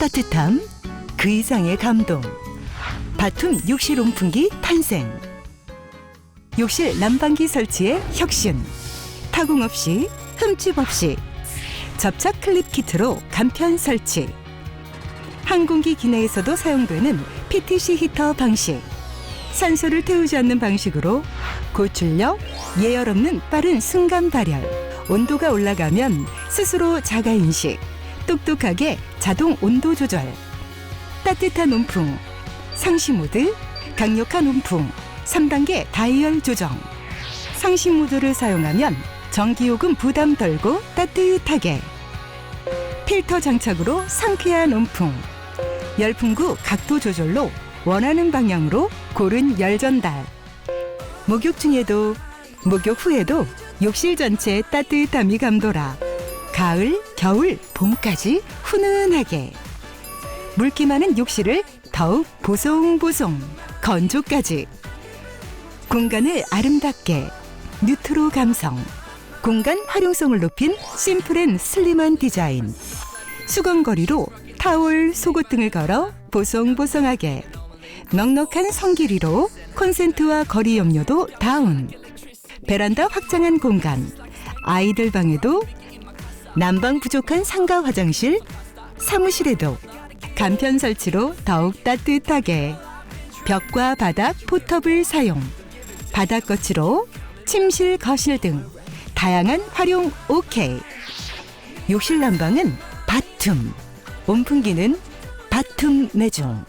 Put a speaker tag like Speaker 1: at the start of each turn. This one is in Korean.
Speaker 1: 따뜻함 그 이상의 감동. 바툼 욕실 온풍기 탄생. 욕실 난방기 설치에 혁신. 타공 없이 흠집 없이. 접착 클립 키트로 간편 설치. 항공기 기내에서도 사용되는 PTC 히터 방식. 산소를 태우지 않는 방식으로 고출력, 예열 없는 빠른 순간 발열. 온도가 올라가면 스스로 자가 인식. 똑똑하게 자동 온도 조절 따뜻한 온풍 상시 모드 강력한 온풍 3단계 다이얼 조정. 상시 모드를 사용하면 전기요금 부담 덜고 따뜻하게. 필터 장착으로 상쾌한 온풍. 열풍구 각도 조절로 원하는 방향으로 고른 열 전달. 목욕 중에도 목욕 후에도 욕실 전체 따뜻함이 감돌아 가을, 겨울, 봄까지 훈훈하게. 물기 많은 욕실을 더욱 보송보송 건조까지. 공간을 아름답게. 뉴트로 감성. 공간 활용성을 높인 심플앤 슬림한 디자인. 수건거리로 타올, 속옷 등을 걸어 보송보송하게. 넉넉한 성길이로 콘센트와 거리 염료도 다운. 베란다 확장한 공간. 아이들 방에도 난방 부족한 상가 화장실 사무실에도 간편 설치로 더욱 따뜻하게 벽과 바닥 포터블 사용 바닥 거치로 침실 거실 등 다양한 활용 오케이 욕실 난방은 바툼 온풍기는 바툼 매종